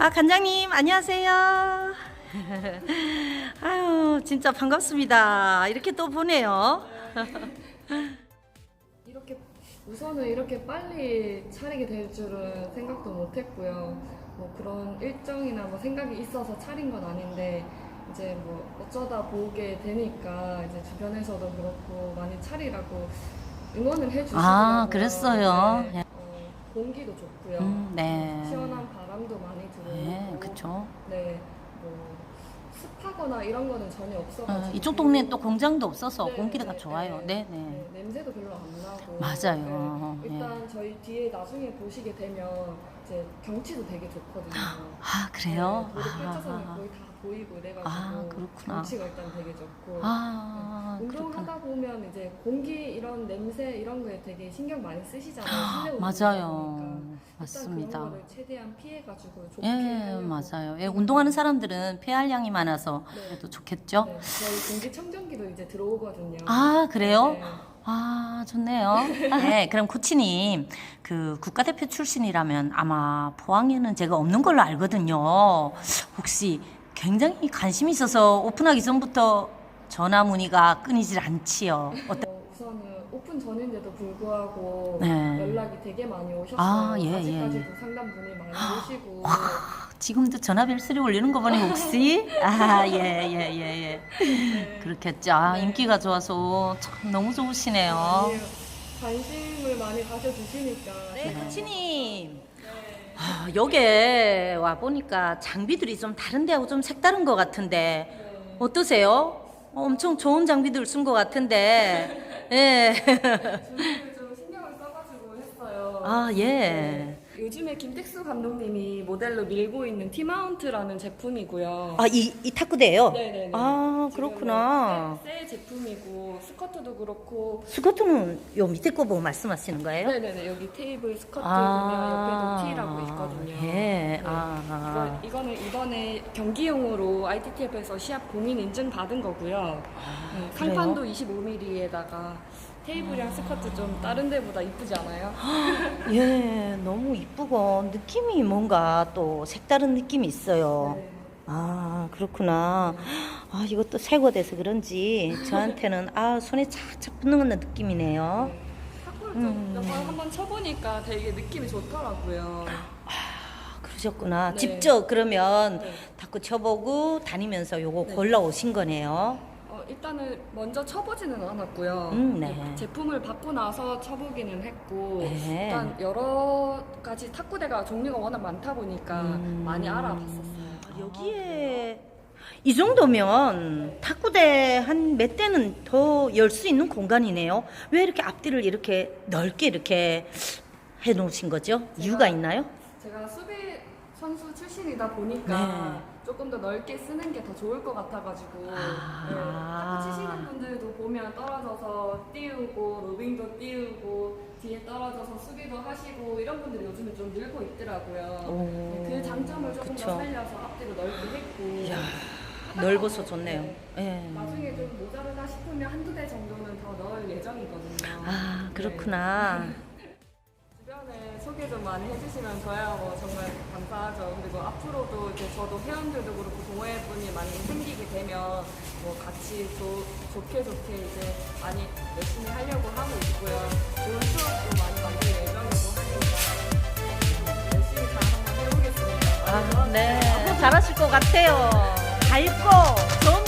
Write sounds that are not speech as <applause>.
아, 관장님, 안녕하세요. <laughs> 아유, 진짜 반갑습니다. 이렇게 또 보네요. <laughs> 이렇게 우선은 이렇게 빨리 차리게 될 줄은 생각도 못했고요. 뭐 그런 일정이나 뭐 생각이 있어서 차린 건 아닌데 이제 뭐 어쩌다 보게 되니까 이제 주변에서도 그렇고 많이 차리라고 응원을 해주시더라고요. 아, 그랬어요? 네. 어, 공기도 좋고요. 음, 네. 시원한 바람도 많이 들어오고. 네. 네, 뭐 습하거나 이런 거는 전혀 없어가지고. 어, 이쪽 동네는 또 공장도 없어서 네, 공기가 네, 좋아요. 네, 네. 네, 냄새도 별로 안 나고. 맞아요. 네, 일단 저희 뒤에 나중에 보시게 되면 이제 경치도 되게 좋거든요. <gasps> 아, 그래요? 네, 도로 펼쳐서는 아, 거의 다 보이고 이래가지고 아, 그렇구나. 경치가 일단 되게 좋고. 아, 그렇구나. 하다 보면 이제 공기 이런 냄새 이런 거에 되게 신경 많이 쓰시잖아요. 운동을 맞아요. 맞습니다. 일단 그런 거를 최대한 피해가지고 좋게 예. 맞아요. 예, 운동하는 사람들은 폐활 양이 많아서 네. 그래도 좋겠죠? 네, 저희 공기청정기도 이제 들어오거든요. 아, 그래요? 네. 아, 좋네요. <laughs> 네, 그럼 코치님, 그 국가대표 출신이라면 아마 포항에는 제가 없는 걸로 알거든요. 혹시 굉장히 관심이 있어서 오픈하기 전부터 전화 문의가 끊이질 않지요. 어떤 어, 우선은 오픈 전인데도 불구하고 네. 연락이 되게 많이 오셨어요. 아, 예, 아직까지도 예. 상담 분이 많이 오시고 지금도 전화 벨 소리 울리는 거 보니 혹시? 아, 예, 예, 예, 예. 네. 그렇겠죠. 아, 네. 인기가 좋아서 참 너무 좋으시네요. 아니에요. 관심을 많이 가져주시니까 네, 코치님. 아, 여기에 와 보니까 장비들이 좀 다른 데하고 좀 색다른 것 같은데 네. 어떠세요? 어, 엄청 좋은 장비들 쓴 것 같은데. <laughs> 예. 준비를 좀 신경을 써가지고 했어요. 아, 예. 요즘에 김택수 감독님이 모델로 밀고 있는 티마운트라는 제품이고요. 아, 이, 이 탁구대예요? 네네네. 아, 지금 그렇구나. 새, 새 제품이고 스커트도 그렇고 스커트는 요 밑에 거 보고 말씀하시는 거예요? 네네네 여기 테이블 스커트 아, 보면 옆에도 T라고 있거든요. 예. 네. 아. 이거, 이거는 이번에 경기용으로 ITTF에서 시합 공인 인증 받은 거고요. 네, 아, 그래요? 상판도 25mm에다가 테이블이랑 스커트 좀 다른 데보다 이쁘지 않아요? <gasps> 예, 너무 이쁘고 느낌이 뭔가 또 색다른 느낌이 있어요. 네. 아, 그렇구나. 아, 이것도 새거 돼서 그런지 저한테는 아, 손에 착착 붙는 느낌이네요. 탁구를 음. 좀몇 번 한번 쳐보니까 되게 느낌이 좋더라고요. 아, 그러셨구나. 네. 직접 그러면 네. 탁구 쳐보고 다니면서 요거 네. 골라 오신 거네요. 어, 일단은 먼저 쳐보지는 않았고요. 음, 네. 제품을 받고 나서 쳐보기는 했고 네. 일단 여러 가지 탁구대가 종류가 워낙 많다 보니까 음. 많이 알아봤었어요. 아, 여기에 이 정도면 탁구대 한 몇 대는 더 열 수 있는 공간이네요. 왜 이렇게 앞뒤를 이렇게 넓게 이렇게 해 놓으신 거죠? 이유가 있나요? 제가 수비 선수 출신이다 보니까 네. 조금 더 넓게 쓰는 게 더 좋을 것 같아가지고 아. 네. 탁구 치시는 분들도 보면 떨어져서 띄우고 로빙도 띄우고 뒤에 떨어져서 수비도 하시고 이런 분들이 요즘에 좀 늘고 있더라고요. 오, 네, 그 장점을 조금 그쵸. 더 살려서 앞뒤로 넓게 했고 이야, 넓어서 좋네요. 예. 나중에 좀 모자르다 싶으면 한두 대 정도는 더 넣을 예정이거든요. 아, 네. 그렇구나. 주변에 소개 좀 많이 해주시면 저야 뭐 정말 감사하죠. 그리고 앞으로도 이제 저도 회원들도 그렇고 동호회분이 많이 생기게 되면 뭐 같이 좋- 좋게 좋게 이제 많이 열심히 하려고 하고 있고요. 좋은 추억도 많이 만들 예정이고 하니까 열심히 잘 한번 해보겠습니다. 아, 네. 잘하실 것 같아요. 밝고 좋은